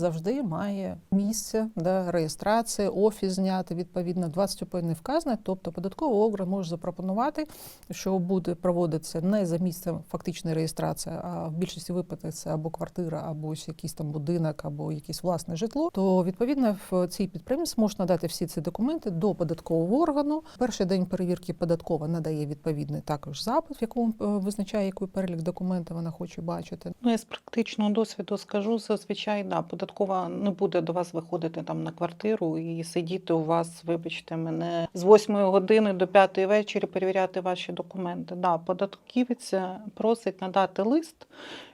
завжди має місце да, реєстрації, офіс зняти відповідно 21 не вказане. Тобто податковий орган може запропонувати, що буде проводитися не за місцем фактичної реєстрації, а в більшості випадків це або квартира, або ось якийсь там будинок, або якесь власне житло. То відповідно в цій підприємець може надати всі ці документи до податкового органу. Перший день перевірки податкова надає відповідний також запит, в якому е, визначає, який перелік документів вона хоче бачити. Ну, я з практичного досвіду скажу, зазвичай да, податкова не буде до вас виходити там на квартиру і сидіти у вас, вибачте мене, з 8 години до 5 вечора перевіряти ваші документи. Да, податківець просить надати лист,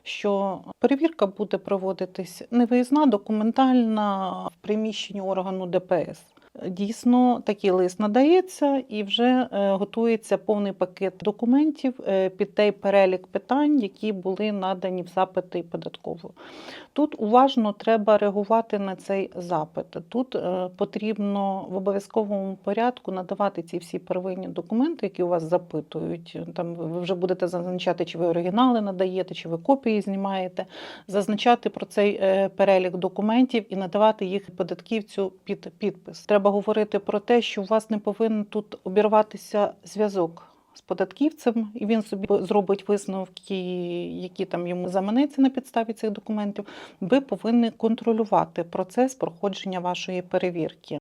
що перевірка буде проводитись не виїзна, документальна в приміщенні органу ДПС. Дійсно, такий лист надається і вже е, готується повний пакет документів е, під той перелік питань, які були надані в запити податково. Тут уважно треба реагувати на цей запит. Тут е, потрібно в обов'язковому порядку надавати ці всі первинні документи, які у вас запитують. Там ви вже будете зазначати, чи ви оригінали надаєте, чи ви копії знімаєте, зазначати про цей перелік документів і надавати їх податківцю під підпис. Треба говорити про те, що у вас не повинен тут обірватися зв'язок. З податківцем, і він собі зробить висновки, які там йому заманеться на підставі цих документів. Ви повинні контролювати процес проходження вашої перевірки.